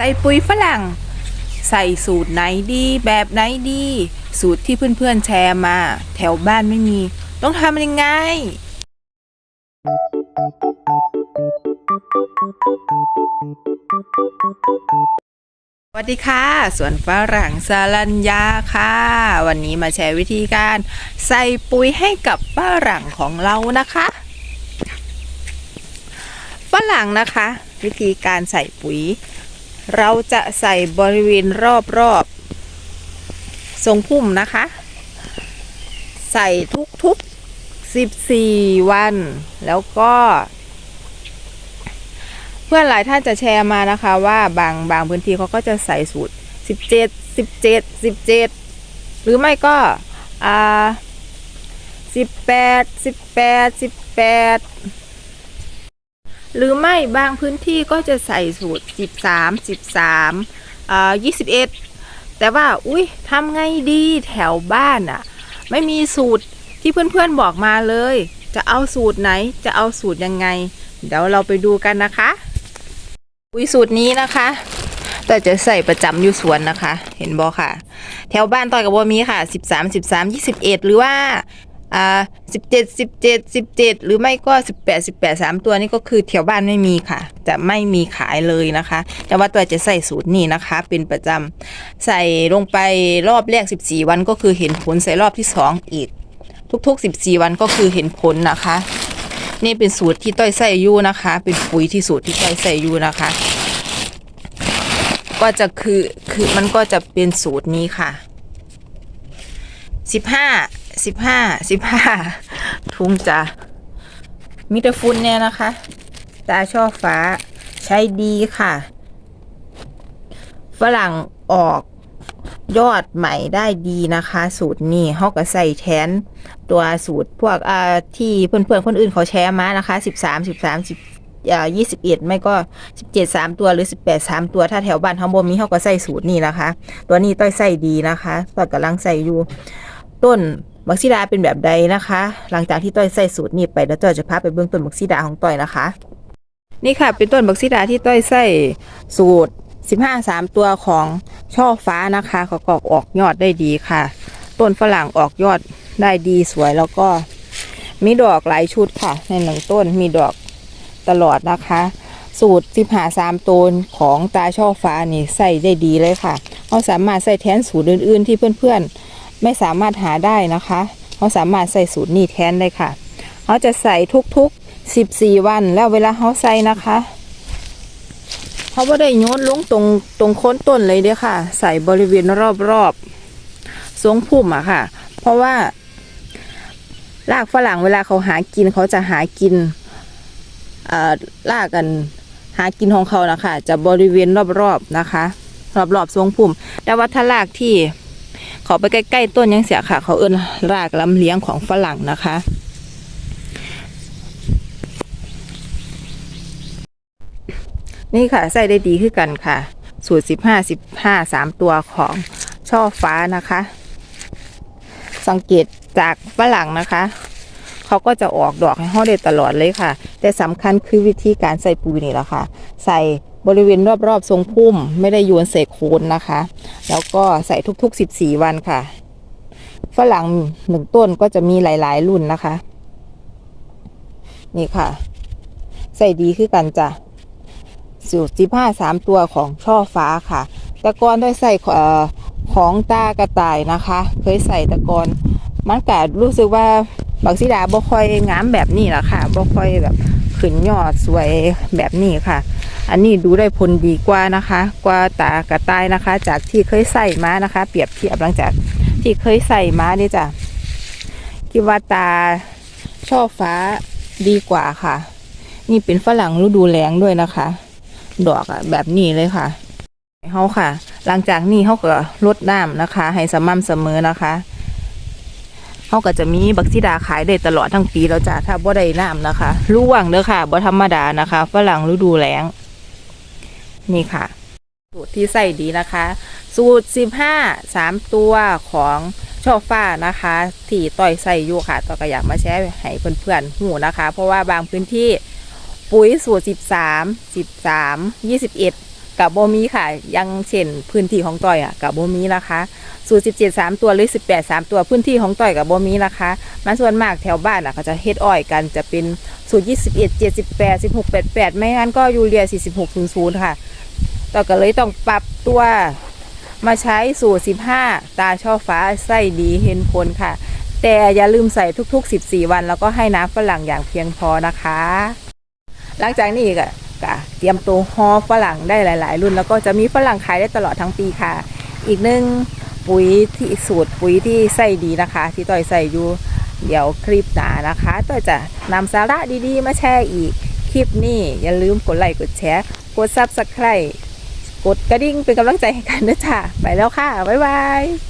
ใส่ปุ๋ยฝรั่ง ใส่สูตรไหนดีแบบไหนดี สูตรที่เพื่อนๆแชร์มา แถวบ้านไม่มี ต้องทำยังไง สวัสดีค่ะ สวนฝรั่งสารัญญาค่ะ วันนี้มาแชร์วิธีการ ใส่ปุ๋ยให้กับฝรั่งของเรานะคะฝรั่งนะคะ วิธีการใส่ปุ๋ย เราจะใส่บริเวณรอบๆทรงพุ่มนะคะ ใส่ทุกๆ14วัน แล้วก็ เพื่อนหลายท่านจะแชร์มานะคะ ว่าบางบางพื้นที่เขาก็จะใส่สูตร17 17 17หรือไม่ก็อ่า18 18 18 หรือไม่บางพื้นที่ก็จะใส่สูตร 13 13อ่า21 แต่ว่าอุ้ยทำไงดีแถวบ้านอะไม่มีสูตรที่เพื่อนๆบอกมาเลย จะเอาสูตรไหนจะเอาสูตรยังไง เดี๋ยวเราไปดูกันนะคะปุ๋ยสูตรนี้นะคะแต่จะใส่ประจำอยู่สวนนะคะ เห็นบอค่ะ แถวบ้านต่อยกับบัวมีค่ะ 13 13 21 หรือว่า อ่า17 17 17หรือไม่ก็18 18 3ตัวนี้ก็คือแถวบ้านไม่มีค่ะ จะไม่มีขายเลยนะคะ แต่ว่าตัวจะใส่สูตรนี้นะคะ เป็นประจำใส่ลงไปรอบแรก14วันก็คือเห็นผลใส่รอบที่2อีก ทุกๆ14วันก็คือเห็นผลนะคะ นี่เป็นสูตรที่ต้อยใส่อยู่นะคะ เป็นปุ๋ยที่สูตรที่ต้อยใส่อยู่นะคะ ก็จะคือคือมันก็จะเป็นสูตรนี้ค่ะสิบห้า สิบห้าสิบห้าทุงจะมิเตอร์ฟุนเนี่ยนะคะ ตาช่อฟ้าใช้ดีค่ะ ฝรั่งออกยอดใหม่ได้ดีนะคะ สูตรนี้เขาก็ใส่แทน ตัวสูตรพวกอ่าที่เพื่อนๆคนอื่นเขาแชร์มานะคะ13 13 10อ่า21ไม่ก็17 3ตัวหรือ18 3ตัวถ้าแถวบ้านทำบ่มีเขาก็ใส่สูตรนี้นะคะ ตัวนี้ต้อยใส่ดีนะคะต้อยกำลังใส่อยู่ ต้น บักซีดาเป็นแบบใดนะคะ หลังจากที่ต้อยใส่สูตรนี้ไปแล้วต้อยจะพาไปเบื้องต้นบักซีดาของต้อยนะคะ นี่ค่ะเป็นต้นบักซีดาที่ต้อยใส่สูตร 15 3 ตัวของช่อฟ้านะคะเขาก็ออกยอดได้ดีค่ะ ต้นฝรั่งออกยอดได้ดีสวยแล้วก็มีดอกหลายชุดค่ะ ในหนึ่งต้นมีดอกตลอดนะคะ สูตรสิบหาสามต้นของตาช่อฟ้านี่ใส่ได้ดีเลยค่ะเราสามารถใส่แทนสูตรอื่น ๆ ที่เพื่อนๆ ไม่สามารถหาได้นะคะเราสามารถใส่สูตรนี้แทนได้ค่ะเขาจะใส่ทุกๆ14วัน แล้วเวลาเขาใส่นะคะเขาไม่ได้โยนลงตรงตรงโค้นต้นเลยเด้อค่ะ ใส่บริเวณรอบๆทรงพุ่มอะค่ะ เพราะว่ารากฝรั่งเวลาเขาหากินเขาจะหากินอ่อรากกันหากินของเขานะคะจะบริเวณรอบๆนะคะ รอบๆทรงพุ่มแต่ว่าถ้ารากที่ ขาไปใกล้ๆต้นยังเสียค่ะ เขาเอิ้นรากลำเลี้ยงของฝรั่งนะคะนี่ค่ะใส่ได้ดีขึ้นกันค่ะ สูตร 15 15 3 ตัวของช่อฟ้านะคะ สังเกตจากฝรั่งนะคะ เขาก็จะออกดอกให้เขาได้ตลอดเลยค่ะ แต่สำคัญคือวิธีการใส่ปุ๋ยนี่แหละค่ะ ใส่บริเวณรอบๆทรงพุ่ม ไม่ได้โยนใส่โคนนะคะ แล้วก็ใส่ทุกๆ 14 วันค่ะฝรั่งหนึ่งต้นก็จะมีหลาย ๆ รุ่นนะคะ นี่ค่ะ ใส่ดีคือกันจ้ะสูตรสิบห้าสามตัวของช่อฟ้าค่ะต่ก่อนได้ใส่ของตากระต่ายนะคะ เคยใส่ต่ก่อนมันการู้สึกว่า บักซีดาบ่ค่อยงามแบบนี้ละค่ะบ่ค่อยแบบขึ้นยอดสวยแบบนี้ค่ะ อันนี้ดูได้ผลดีกว่านะคะ กว่าตากระต่ายนะคะ จากที่เคยใส่มานะคะ เปรียบเทียบหลังจากที่เคยใส่มานี่จ้ะคิดว่าตาช่อฟ้าดีกว่าค่ะ นี่เป็นฝรั่งฤดูแล้งด้วยนะคะ ดอกอะแบบนี้เลยค่ะเขาค่ะ หลังจากนี้เขาก็ลดน้ำนะคะ ให้สม่ำเสมอนะคะ เขาก็จะมีบักซีดาขายได้ตลอดทั้งปีแล้วจ้ะถ้าบ่ได้น้ำนะคะร่วงเด้อค่ะบ่ธรรมดานะคะฝรั่งฤดูแล้ง นี่ค่ะ สูตรที่ใส่ดีนะคะ สูตรสิบห้าสามตัวของช่อฟ้านะคะที่ต่อยใส่อยู่ค่ะต่อก็อยากมาแชร์ให้เพื่อนๆหูนะคะ เพราะว่าบางพื้นที่ปุ๋ยสูตร13 13 21 กับโบมีค่ะ ยังเช่นพื้นที่ของต่อยอะกับโบมีนะคะสูตร17 3ตัวหรือ18 3ตัวพื้นที่ของต่อยกับโบมีนะคะมันส่วนมากแถวบ้านอะก็จะเฮ็ดอ้อยกันจะเป็นสูตร21 78 16 88ไม่งั้นก็ยูเรีย46 00ค่ะต่อก็เลยต้องปรับตัวมาใช้สูตร15ตาช่อฟ้าไส้ดีเห็นผลค่ะ แต่อย่าลืมใส่ทุกๆ14วัน แล้วก็ให้น้ำฝรั่งอย่างเพียงพอนะคะ หลังจากนี้ก็ ก็เตรียมตัวฮอฝรั่งได้หลาย ๆ รุ่น แล้วก็จะมีฝรั่งขายได้ตลอดทั้งปีค่ะ อีกหนึ่งปุ๋ยที่สูตรปุ๋ยที่ใส่ดีนะคะ ที่ต่อยใส่อยู่ เดี๋ยวคลิปหน้านะคะต่อยจะนำสาระดี ๆ มาแชร์อีกคลิปนี้อย่าลืมกดไลค์กดแชร์กดซับสไครต์กดกระดิ่งเป็นกำลังใจให้กันนะจ๊ะไปแล้วค่ะ บ๊ายบาย